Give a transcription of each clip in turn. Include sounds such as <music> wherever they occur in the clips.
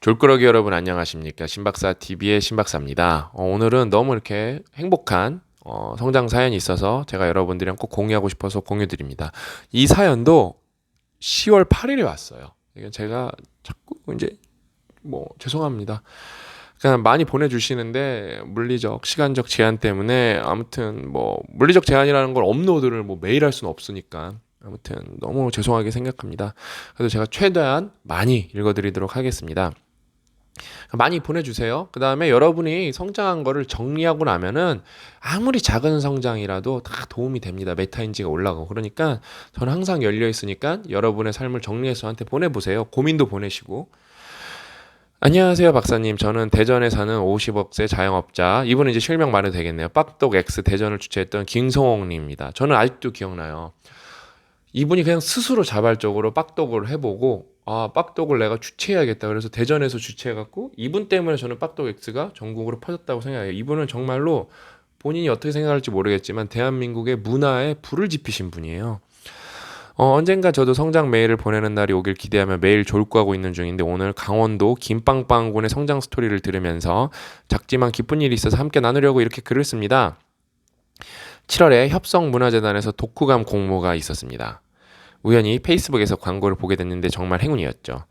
졸꾸러기 여러분 안녕하십니까 신박사 TV의 신박사입니다. 어, 오늘은 너무 이렇게 행복한 어, 성장 사연이 있어서 제가 여러분들이랑 꼭 공유하고 싶어서 공유드립니다. 이 사연도 10월 8일에 왔어요. 이건 제가 자꾸 이제 뭐 죄송합니다. 그냥 많이 보내주시는데 물리적 시간적 제한 때문에 아무튼 뭐 물리적 제한이라는 걸 업로드를 뭐 매일 할 수는 없으니까 아무튼 너무 죄송하게 생각합니다. 그래서 제가 최대한 많이 읽어드리도록 하겠습니다. 많이 보내주세요. 그 다음에 여러분이 성장한 거를 정리하고 나면은 아무리 작은 성장이라도 다 도움이 됩니다. 메타인지가 올라가고. 그러니까 저는 항상 열려 있으니까 여러분의 삶을 정리해서 저한테 보내보세요. 고민도 보내시고. 안녕하세요, 박사님. 저는 대전에 사는 50억세 자영업자. 이분은 이제 실명 말해도 되겠네요. 빡독 X 대전을 주최했던 김성홍님입니다. 저는 아직도 기억나요. 이분이 그냥 스스로 자발적으로 빡독을 해보고 아 빡독을 내가 주최해야겠다 그래서 대전에서 주최해갖고 이분 때문에 저는 빡독 X가 전국으로 퍼졌다고 생각해요 이분은 정말로 본인이 어떻게 생각할지 모르겠지만 대한민국의 문화에 불을 지피신 분이에요 어, 언젠가 저도 성장 메일을 보내는 날이 오길 기대하며 매일 졸고하고 있는 중인데 오늘 강원도 김빵빵군의 성장 스토리를 들으면서 작지만 기쁜 일이 있어서 함께 나누려고 이렇게 글을 씁니다. 7월에 협성문화재단에서 독후감 공모가 있었습니다. 우연히 페이스북에서 광고를 보게 됐는데 정말 행운이었죠.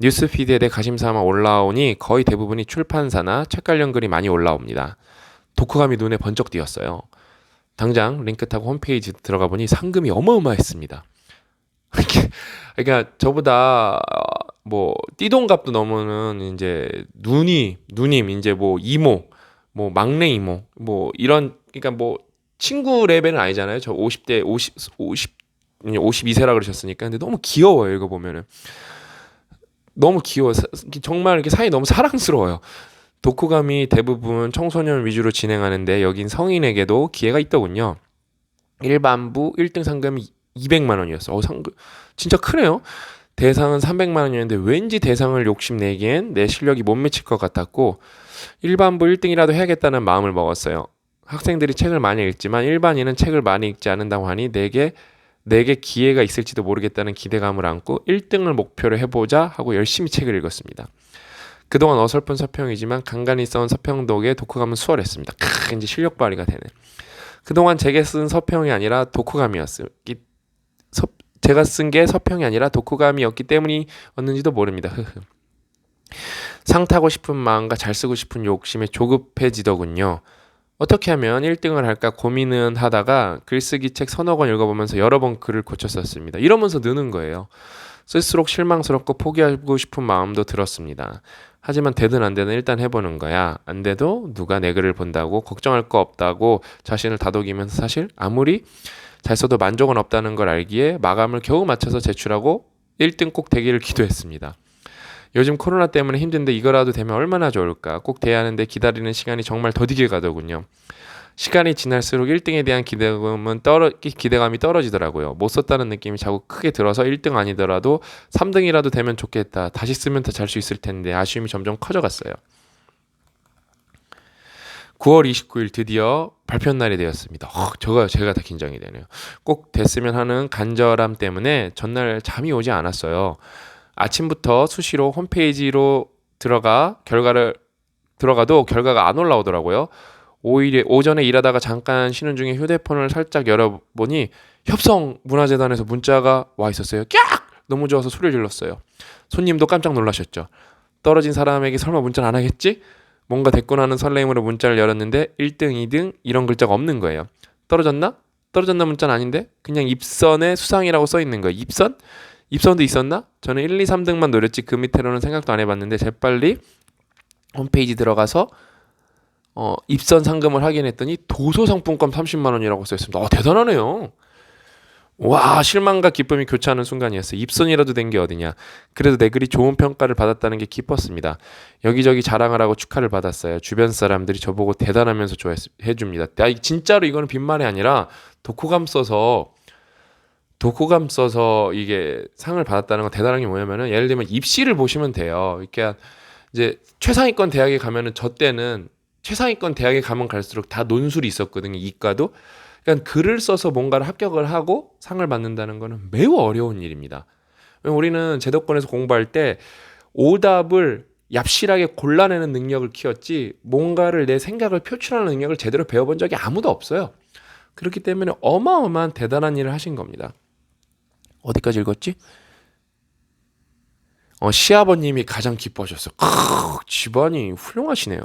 뉴스 피드에 내 가심삼아 올라오니 거의 대부분이 출판사나 책 관련 글이 많이 올라옵니다. 독후감이 눈에 번쩍 띄었어요. 당장 링크 타고 홈페이지 들어가 보니 상금이 어마어마했습니다. <laughs> 그러니까 저보다 뭐 띠동갑도 넘는 이제 누니, 누님, 이제 뭐 이모, 뭐 막내 이모, 뭐 이런 그러니까 뭐 친구 레벨은 아니잖아요. 저 50대 50 50 52세라 그러셨으니까. 근데 너무 귀여워요. 이거 보면은. 너무 귀여워. 정말 이렇게 사이 너무 사랑스러워요. 독후감이 대부분 청소년 위주로 진행하는데 여긴 성인에게도 기회가 있더군요. 일반부 1등 상금이 200만 원이었어. 어, 상금 진짜 크네요. 대상은 300만 원이었는데 왠지 대상을 욕심내기엔 내 실력이 못 미칠 것 같았고 일반부 1등이라도 해야겠다는 마음을 먹었어요. 학생들이 책을 많이 읽지만 일반인은 책을 많이 읽지 않는다고 하니 내게 내게 기회가 있을지도 모르겠다는 기대감을 안고 1등을 목표로 해보자 하고 열심히 책을 읽었습니다. 그동안 어설픈 서평이지만 간간히 써온 서평 덕에 독후감은 수월했습니다. 크, 이제 실력 발휘가 되네. 그동안 제게 쓴 서평이 아니라 독후감이었어요. 제가 쓴 게 서평이 아니라 독후감이었기 때문이었는지도 모릅니다. 상 타고 싶은 마음과 잘 쓰고 싶은 욕심에 조급해지더군요. 어떻게 하면 1등을 할까 고민은 하다가 글쓰기 책 서너 권 읽어보면서 여러 번 글을 고쳤었습니다. 이러면서 느는 거예요. 쓸수록 실망스럽고 포기하고 싶은 마음도 들었습니다. 하지만 되든 안 되든 일단 해보는 거야. 안 돼도 누가 내 글을 본다고 걱정할 거 없다고 자신을 다독이면서 사실 아무리 잘 써도 만족은 없다는 걸 알기에 마감을 겨우 맞춰서 제출하고 1등 꼭 되기를 기도했습니다. 요즘 코로나 때문에 힘든데 이거라도 되면 얼마나 좋을까. 꼭 돼야 하는데 기다리는 시간이 정말 더디게 가더군요. 시간이 지날수록 1등에 대한 기대감은 떨어, 기대감이 떨어지더라고요. 못 썼다는 느낌이 자꾸 크게 들어서 1등 아니더라도 3등이라도 되면 좋겠다. 다시 쓰면 더 잘 수 있을 텐데 아쉬움이 점점 커져갔어요. 9월 29일 드디어 발표 날이 되었습니다. 어, 저가 제가 다 긴장이 되네요. 꼭 됐으면 하는 간절함 때문에 전날 잠이 오지 않았어요. 아침부터 수시로 홈페이지로 들어가 결과를 들어가도 결과가 안 올라오더라고요. 오히려 오전에 일하다가 잠깐 쉬는 중에 휴대폰을 살짝 열어보니 협성 문화재단에서 문자가 와 있었어요. 깍! 너무 좋아서 소리를 질렀어요. 손님도 깜짝 놀라셨죠. 떨어진 사람에게 설마 문자를 안 하겠지? 뭔가 됐구나 하는 설레임으로 문자를 열었는데 1등, 2등 이런 글자가 없는 거예요. 떨어졌나? 떨어졌나 문자는 아닌데 그냥 입선에 수상이라고 써 있는 거예요. 입선? 입선도 있었나? 저는 1, 2, 3등만 노렸지 그 밑에로는 생각도 안 해봤는데 재빨리 홈페이지 들어가서 어, 입선 상금을 확인했더니 도서 상품권 30만 원이라고 써 있습니다. 어, 대단하네요. 와 실망과 기쁨이 교차하는 순간이었어요. 입선이라도 된 게 어디냐. 그래도 내 글이 좋은 평가를 받았다는 게 기뻤습니다. 여기저기 자랑을 하고 축하를 받았어요. 주변 사람들이 저보고 대단하면서 좋아해 줍니다. 야, 진짜로 이거는 빈말이 아니라 독후감 써서 독후감 써서 이게 상을 받았다는 건 대단한 게 뭐냐면은 예를 들면 입시를 보시면 돼요. 그러니까 이제 최상위권 대학에 가면은 저 때는 최상위권 대학에 가면 갈수록 다 논술이 있었거든요. 이과도. 그러니까 글을 써서 뭔가를 합격을 하고 상을 받는다는 거는 매우 어려운 일입니다. 우리는 제도권에서 공부할 때 오답을 얍실하게 골라내는 능력을 키웠지 뭔가를 내 생각을 표출하는 능력을 제대로 배워본 적이 아무도 없어요. 그렇기 때문에 어마어마한 대단한 일을 하신 겁니다. 어디까지 읽었지? 어, 시아버님이 가장 기뻐하셨어요. 크, 집안이 훌륭하시네요.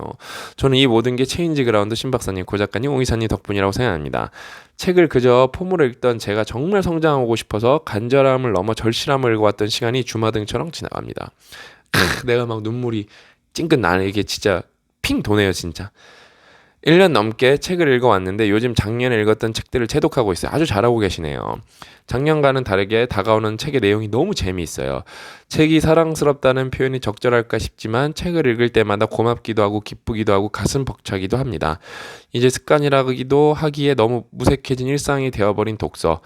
저는 이 모든 게 체인지 그라운드 신박사님, 고작가님, 오이사님 덕분이라고 생각합니다. 책을 그저 폼으로 읽던 제가 정말 성장하고 싶어서 간절함을 넘어 절실함을 읽어왔던 시간이 주마등처럼 지나갑니다. 크, 내가 막 눈물이 찡긋 나네. 이게 진짜 핑 도네요, 진짜. 1년 넘게 책을 읽어왔는데 요즘 작년에 읽었던 책들을 채독하고 있어요. 아주 잘하고 계시네요. 작년과는 다르게 다가오는 책의 내용이 너무 재미있어요. 책이 사랑스럽다는 표현이 적절할까 싶지만 책을 읽을 때마다 고맙기도 하고 기쁘기도 하고 가슴 벅차기도 합니다. 이제 습관이라기도 하기에 너무 무색해진 일상이 되어버린 독서.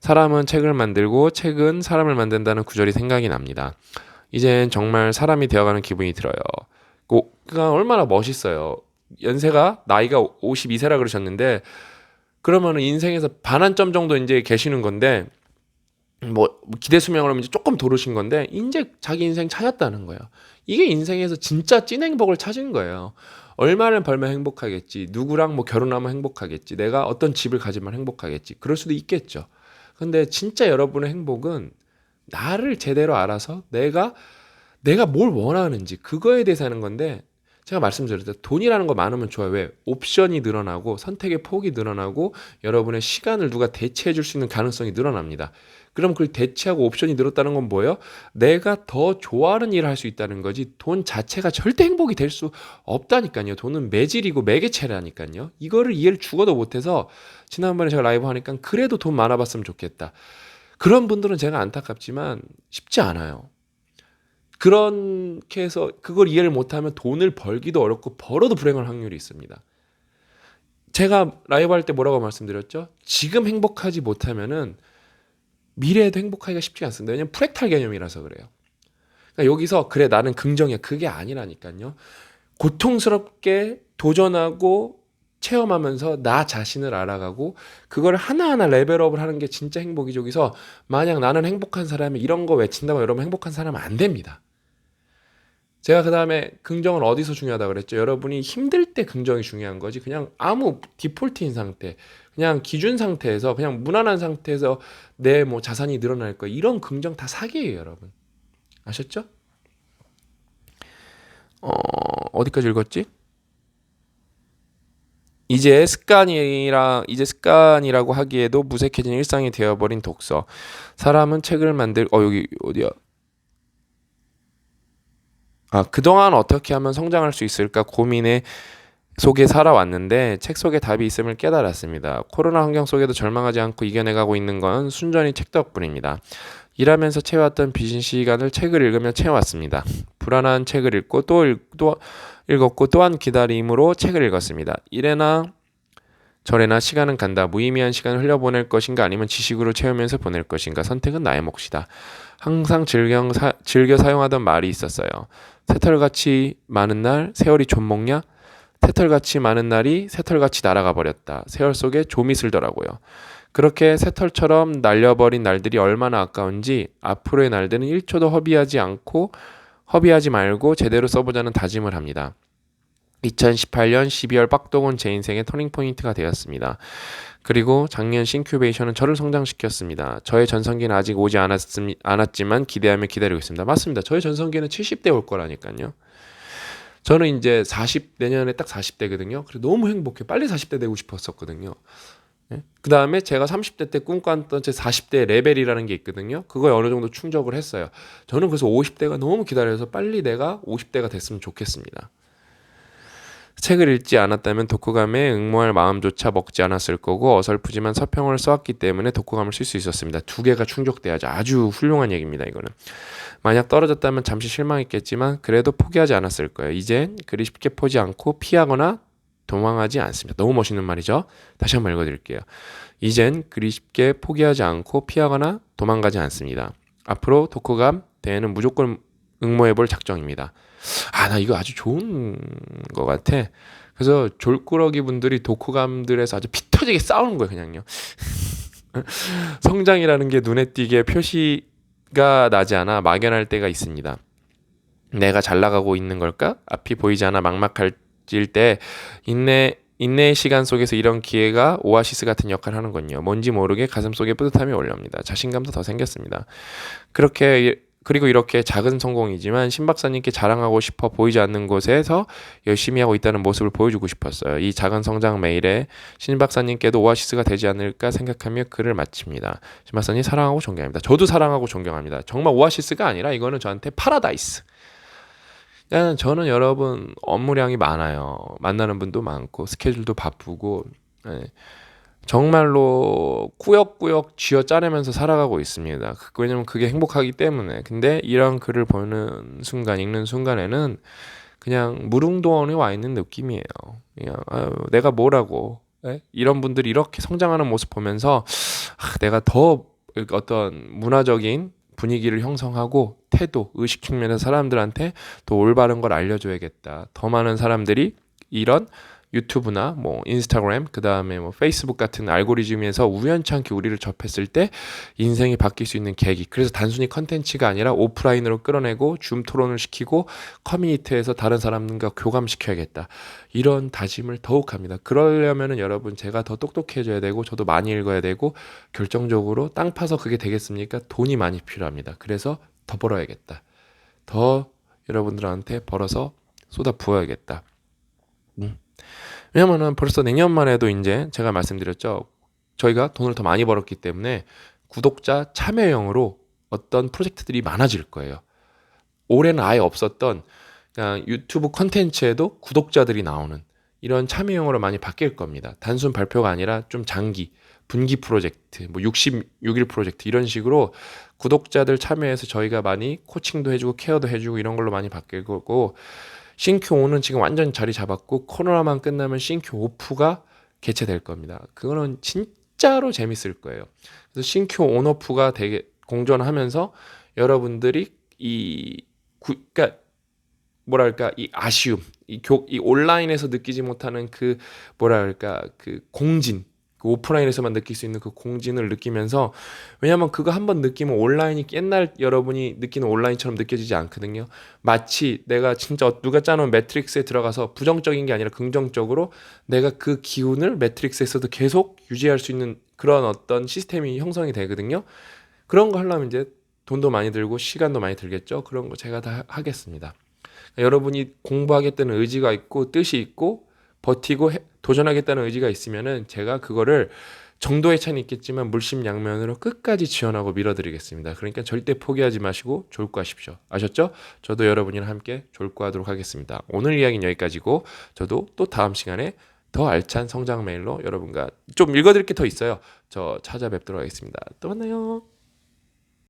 사람은 책을 만들고 책은 사람을 만든다는 구절이 생각이 납니다. 이젠 정말 사람이 되어가는 기분이 들어요. 그러니까 얼마나 멋있어요. 연세가 나이가 52세라 그러셨는데 그러면은 인생에서 반한점 정도 이제 계시는 건데 뭐 기대 하면 이제 조금 도르신 건데 이제 자기 인생 찾았다는 거예요. 이게 인생에서 진짜 찐 행복을 찾은 거예요. 얼마를 벌면 행복하겠지. 누구랑 뭐 결혼하면 행복하겠지. 내가 어떤 집을 가지면 행복하겠지. 그럴 수도 있겠죠. 근데 진짜 여러분의 행복은 나를 제대로 알아서 내가 내가 뭘 원하는지 그거에 대해서 하는 건데 제가 말씀드렸죠. 돈이라는 거 많으면 좋아요. 왜? 옵션이 늘어나고 선택의 폭이 늘어나고 여러분의 시간을 누가 대체해 줄 수 있는 가능성이 늘어납니다. 그럼 그걸 대체하고 옵션이 늘었다는 건 뭐예요? 내가 더 좋아하는 일을 할 수 있다는 거지 돈 자체가 절대 행복이 될 수 없다니까요. 돈은 매질이고 매개체라니까요. 이거를 이해를 죽어도 못해서 지난번에 제가 라이브 하니까 그래도 돈 많아봤으면 좋겠다. 그런 분들은 제가 안타깝지만 쉽지 않아요. 그렇게 해서 그걸 이해를 못하면 돈을 벌기도 어렵고 벌어도 불행할 확률이 있습니다. 제가 라이브 할 때 뭐라고 말씀드렸죠? 지금 행복하지 못하면은 미래에도 행복하기가 쉽지 않습니다. 왜냐면 프랙탈 개념이라서 그래요. 그러니까 여기서 그래 나는 긍정이야 그게 아니라니까요. 고통스럽게 도전하고 체험하면서 나 자신을 알아가고 그걸 하나하나 레벨업을 하는 게 진짜 행복이죠. 여기서 만약 나는 행복한 사람이 이런 거 외친다면 여러분 행복한 사람은 안 됩니다. 제가 그 다음에 긍정은 어디서 중요하다 그랬죠? 여러분이 힘들 때 긍정이 중요한 거지. 그냥 아무 디폴트인 상태, 그냥 기준 상태에서 그냥 무난한 상태에서 내 뭐 자산이 늘어날 거 이런 긍정 다 사기예요, 여러분. 아셨죠? 어, 어디까지 읽었지? 이제 습관이라 이제 습관이라고 하기에도 무색해진 일상이 되어버린 독서. 사람은 책을 만들 어 여기 어디야? 아, 그동안 어떻게 하면 성장할 수 있을까 고민에 속에 살아왔는데 책 속에 답이 있음을 깨달았습니다. 코로나 환경 속에도 절망하지 않고 이겨내가고 있는 건 순전히 책 덕분입니다. 일하면서 채워왔던 비신 시간을 책을 읽으며 채워왔습니다. 불안한 책을 읽고 또, 읽, 또 읽었고 또한 기다림으로 책을 읽었습니다. 이래나 저래나 시간은 간다. 무의미한 시간을 흘려보낼 것인가 아니면 지식으로 채우면서 보낼 것인가 선택은 나의 몫이다. 항상 즐겨, 사, 즐겨 사용하던 말이 있었어요. 새털같이 많은 날 세월이 좀 먹냐? 새털같이 많은 날이 새털같이 날아가 버렸다. 세월 속에 좀이 슬더라고요. 그렇게 새털처럼 날려버린 날들이 얼마나 아까운지 앞으로의 날들은 1초도 허비하지 않고 허비하지 말고 제대로 써보자는 다짐을 합니다. 2018년 12월 빡독은 제 인생의 터닝포인트가 되었습니다. 그리고 작년 싱큐베이션은 저를 성장시켰습니다. 저의 전성기는 아직 오지 않았음, 않았지만 기대하며 기다리고 있습니다. 맞습니다. 저의 전성기는 70대 올 거라니까요. 저는 이제 40 내년에 딱 40대거든요. 그래 너무 행복해. 빨리 40대 되고 싶었었거든요. 네? 그 다음에 제가 30대 때 꿈꿨던 제 40대 레벨이라는 게 있거든요. 그거에 어느 정도 충족을 했어요. 저는 그래서 50대가 너무 기다려서 빨리 내가 50대가 됐으면 좋겠습니다. 책을 읽지 않았다면 독후감에 응모할 마음조차 먹지 않았을 거고 어설프지만 서평을 써왔기 때문에 독후감을 쓸 수 있었습니다. 두 개가 충족돼야죠. 아주 훌륭한 얘기입니다. 이거는 만약 떨어졌다면 잠시 실망했겠지만 그래도 포기하지 않았을 거예요. 이젠 그리 쉽게 포지 않고 피하거나 도망하지 않습니다. 너무 멋있는 말이죠. 다시 한번 읽어드릴게요. 이젠 그리 쉽게 포기하지 않고 피하거나 도망가지 않습니다. 앞으로 독후감 대회는 무조건 응모해 볼 작정입니다. 아, 나 이거 아주 좋은 것 같아. 그래서 졸꾸러기 분들이 독후감들에서 아주 피 터지게 싸우는 거예요, 그냥요. <laughs> 성장이라는 게 눈에 띄게 표시가 나지 않아 막연할 때가 있습니다. 내가 잘 나가고 있는 걸까? 앞이 보이지 않아 막막해질 때 인내 인내의 시간 속에서 이런 기회가 오아시스 같은 역할을 하는군요. 뭔지 모르게 가슴 속에 뿌듯함이 올라옵니다. 자신감도 더 생겼습니다. 그렇게 이- 그리고 이렇게 작은 성공이지만 신 박사님께 자랑하고 싶어 보이지 않는 곳에서 열심히 하고 있다는 모습을 보여주고 싶었어요. 이 작은 성장 메일에 신 박사님께도 오아시스가 되지 않을까 생각하며 글을 마칩니다. 신 박사님 사랑하고 존경합니다. 저도 사랑하고 존경합니다. 정말 오아시스가 아니라 이거는 저한테 파라다이스. 저는 여러분 업무량이 많아요. 만나는 분도 많고 스케줄도 바쁘고 예. 정말로 꾸역꾸역 쥐어 짜내면서 살아가고 있습니다. 그- 왜냐면 그게 행복하기 때문에. 근데 이런 글을 보는 순간, 읽는 순간에는 그냥 무릉도원에 와 있는 느낌이에요. 그냥 아유, 내가 뭐라고 예? 이런 분들이 이렇게 성장하는 모습 보면서 아, 내가 더 어떤 문화적인 분위기를 형성하고 태도, 의식 측면에서 사람들한테 또 올바른 걸 알려줘야겠다. 더 많은 사람들이 이런 유튜브나 뭐 인스타그램 그다음에 뭐 페이스북 같은 알고리즘에서 우연찮게 우리를 접했을 때 인생이 바뀔 수 있는 계기. 그래서 단순히 컨텐츠가 아니라 오프라인으로 끌어내고 줌 토론을 시키고 커뮤니티에서 다른 사람들과 교감시켜야겠다. 이런 다짐을 더욱 합니다. 그러려면은 여러분 제가 더 똑똑해져야 되고 저도 많이 읽어야 되고 결정적으로 땅 파서 그게 되겠습니까? 돈이 많이 필요합니다. 그래서 더 벌어야겠다. 더 여러분들한테 벌어서 쏟아 부어야겠다. 음. 왜냐면은 벌써 내년만 해도 이제 제가 말씀드렸죠. 저희가 돈을 더 많이 벌었기 때문에 구독자 참여형으로 어떤 프로젝트들이 많아질 거예요. 올해는 아예 없었던 그냥 유튜브 컨텐츠에도 구독자들이 나오는 이런 참여형으로 많이 바뀔 겁니다. 단순 발표가 아니라 좀 장기, 분기 프로젝트, 뭐 66일 프로젝트 이런 식으로 구독자들 참여해서 저희가 많이 코칭도 해주고 케어도 해주고 이런 걸로 많이 바뀔 거고 신큐 5는 지금 완전 자리 잡았고 코로나만 끝나면 신큐 5가 개최될 겁니다. 그거는 진짜로 재밌을 거예요. 그래서 신큐 온오프가 되게 공존하면서 여러분들이 이 구, 그러니까 뭐랄까 이 아쉬움, 이, 교, 이 온라인에서 느끼지 못하는 그 뭐랄까 그 공진, 그 오프라인에서만 느낄 수 있는 그 공진을 느끼면서 왜냐하면 그거 한번 느끼면 온라인이 옛날 여러분이 느끼는 온라인처럼 느껴지지 않거든요. 마치 내가 진짜 누가 짜놓은 매트릭스에 들어가서 부정적인 게 아니라 긍정적으로 내가 그 기운을 매트릭스에서도 계속 유지할 수 있는 그런 어떤 시스템이 형성이 되거든요. 그런 거 하려면 이제 돈도 많이 들고 시간도 많이 들겠죠. 그런 거 제가 다 하겠습니다. 여러분이 공부하겠다는 의지가 있고 뜻이 있고 버티고 해- 도전하겠다는 의지가 있으면은 제가 그거를 정도의 차이는 있겠지만 물심양면으로 끝까지 지원하고 밀어드리겠습니다. 그러니까 절대 포기하지 마시고 졸고하십시오. 아셨죠? 저도 여러분이랑 함께 졸고하도록 하겠습니다. 오늘 이야기는 여기까지고 저도 또 다음 시간에 더 알찬 성장 메일로 여러분과 좀 읽어드릴 게 더 있어요. 저 찾아뵙도록 하겠습니다. 또 만나요.